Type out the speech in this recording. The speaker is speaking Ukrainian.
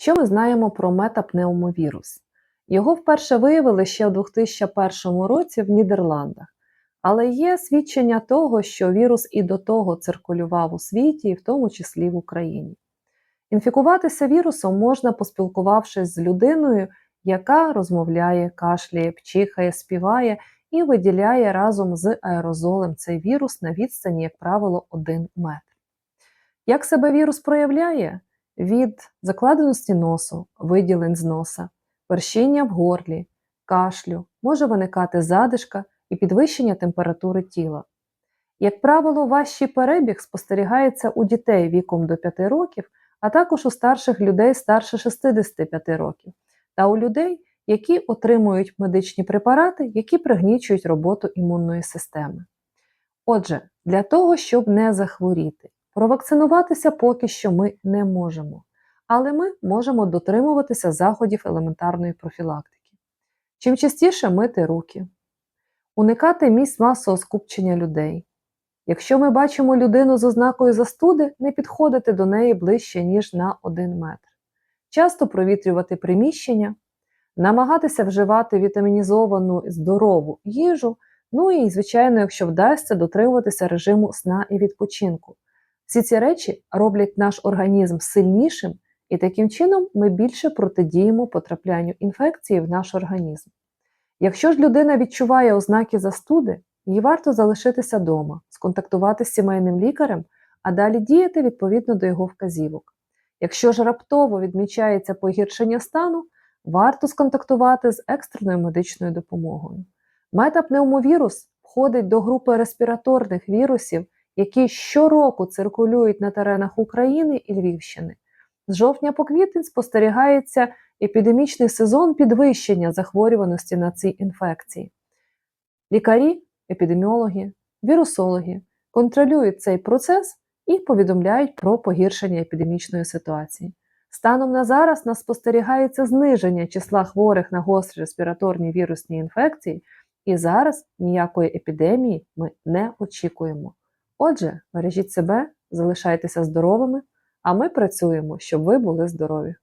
Що ми знаємо про метапневмовірус? Його вперше виявили ще у 2001 році в Нідерландах, але є свідчення того, що вірус і до того циркулював у світі, і в тому числі в Україні. Інфікуватися вірусом можна, поспілкувавшись з людиною, яка розмовляє, кашляє, пчихає, співає і виділяє разом з аерозолем цей вірус на відстані, як правило, 1 метр. Як себе вірус проявляє? Від закладеності носу, виділень з носа, першіння в горлі, кашлю, може виникати задишка і підвищення температури тіла. Як правило, важчий перебіг спостерігається у дітей віком до 5 років, а також у старших людей старше 65 років, та у людей, які отримують медичні препарати, які пригнічують роботу імунної системи. Отже, для того, щоб не захворіти, провакцинуватися поки що ми не можемо, але ми можемо дотримуватися заходів елементарної профілактики. Чим частіше мити руки, уникати місць масового скупчення людей. Якщо ми бачимо людину з ознакою застуди, не підходити до неї ближче, ніж на 1 метр. Часто провітрювати приміщення, намагатися вживати вітамінізовану здорову їжу, ну і, звичайно, якщо вдасться, дотримуватися режиму сна і відпочинку. Всі ці речі роблять наш організм сильнішим, і таким чином ми більше протидіємо потраплянню інфекції в наш організм. Якщо ж людина відчуває ознаки застуди, їй варто залишитися вдома, сконтактувати з сімейним лікарем, а далі діяти відповідно до його вказівок. Якщо ж раптово відмічається погіршення стану, варто сконтактувати з екстреною медичною допомогою. Метапневмовірус входить до групи респіраторних вірусів, які щороку циркулюють на теренах України і Львівщини. З жовтня по квітень спостерігається епідемічний сезон підвищення захворюваності на ці інфекції. Лікарі, епідеміологи, вірусологи контролюють цей процес і повідомляють про погіршення епідемічної ситуації. Станом на зараз нас спостерігається зниження числа хворих на гострі респіраторні вірусні інфекції, і зараз ніякої епідемії ми не очікуємо. Отже, бережіть себе, залишайтеся здоровими, а ми працюємо, щоб ви були здорові.